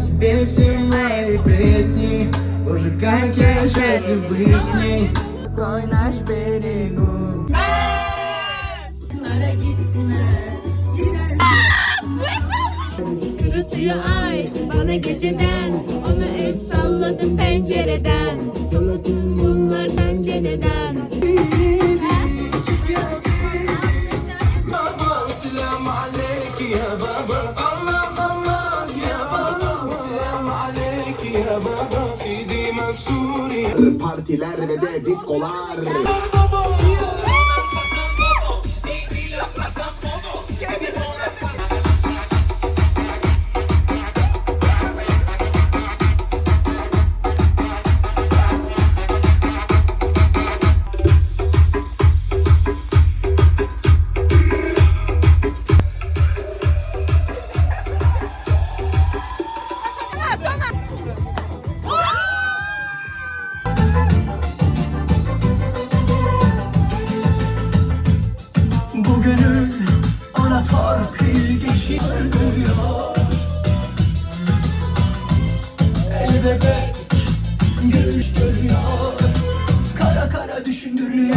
Теперь все мои песни Боже, как я счастлив быть с ней Твой наш берегу Sırıtıyor ay bana geceden Onu el salladım pencereden Partiler ve de diskolar. torpil geçip duruyor El bebek gül görüyor Kara kara düşündürüyor.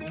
Woo!